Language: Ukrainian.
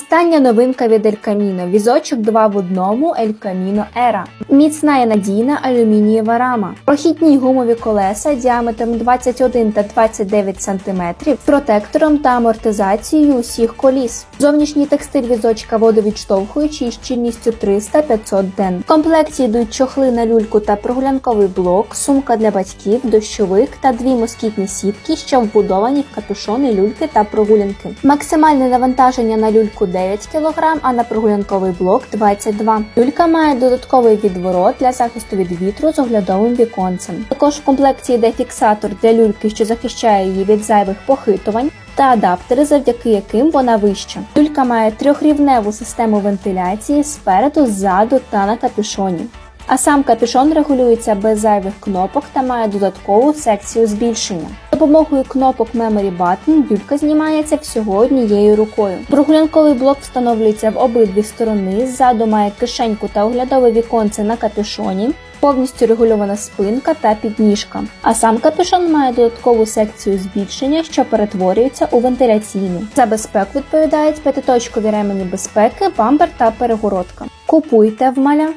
Остання новинка від El Camino. Візочок 2 в одному El Camino Era. Міцна і надійна алюмінієва рама. Прохідні гумові колеса діаметром 21 та 29 см з протектором та амортизацією усіх коліс. Зовнішній текстиль візочка водовідштовхуючий із щільністю 300-500 ден. В комплекті йдуть чохли на люльку та прогулянковий блок, сумка для батьків, дощовик та дві москітні сітки, що вбудовані в капюшони, люльки та прогулянки. Максимальне навантаження на люльку 9 кг, а на прогулянковий блок 22 Люлька має додатковий відворот для захисту від вітру з оглядовим віконцем. Також в комплекті йде фіксатор для люльки, що захищає її від зайвих похитувань. Та адаптери, завдяки яким вона вища. Люлька має трьохрівневу систему вентиляції спереду, ззаду та на капюшоні. А сам капюшон регулюється без зайвих кнопок та має додаткову секцію збільшення. Допомогою кнопок Memory Button люлька знімається всього однією рукою. Прогулянковий блок встановлюється в обидві сторони. Ззаду має кишеньку та оглядове віконце на капюшоні. Повністю регульована спинка та підніжка. А сам капюшон має додаткову секцію збільшення, що перетворюється у вентиляційну. За безпеку відповідають п'ятиточкові ремені безпеки, бампер та перегородка. Купуйте в маля.